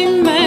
He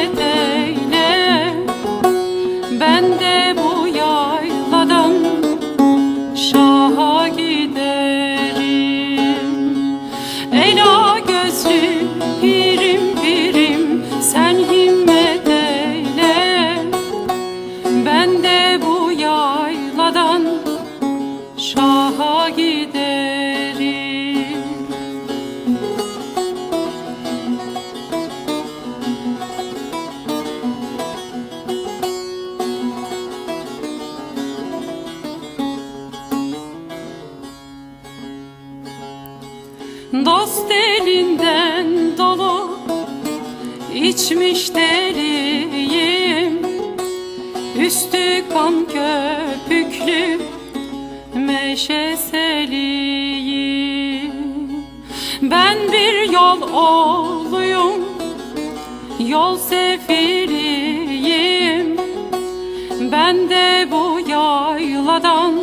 Dost elinden dolu içmiş deliyim. Üstü kan köpüklü meşeseliyim Ben bir yol oğluyum Yol sefiriyim. Ben de bu yayladan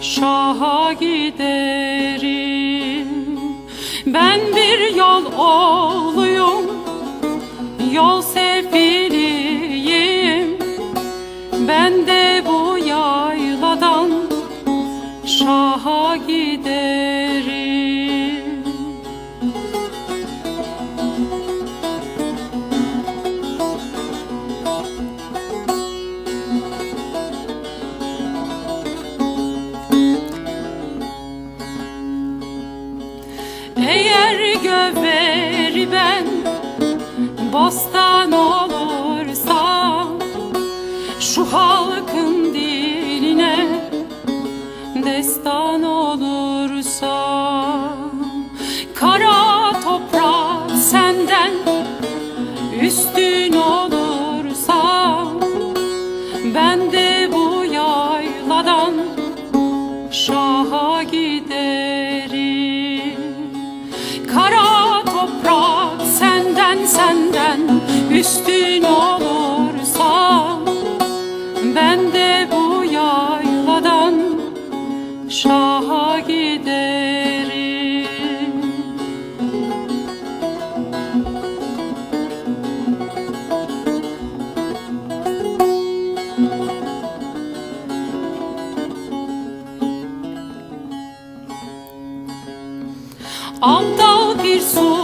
Şaha Ben bir yol oğluyum göveri ben. Bostan olursam Şu halkın diline destan olursam Kara toprak senden üstün olursam Ben de senden üstün olursa Ben de bu yayladan şaha giderim. Aptal bir sultanım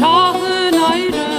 Şahın ayrılmaz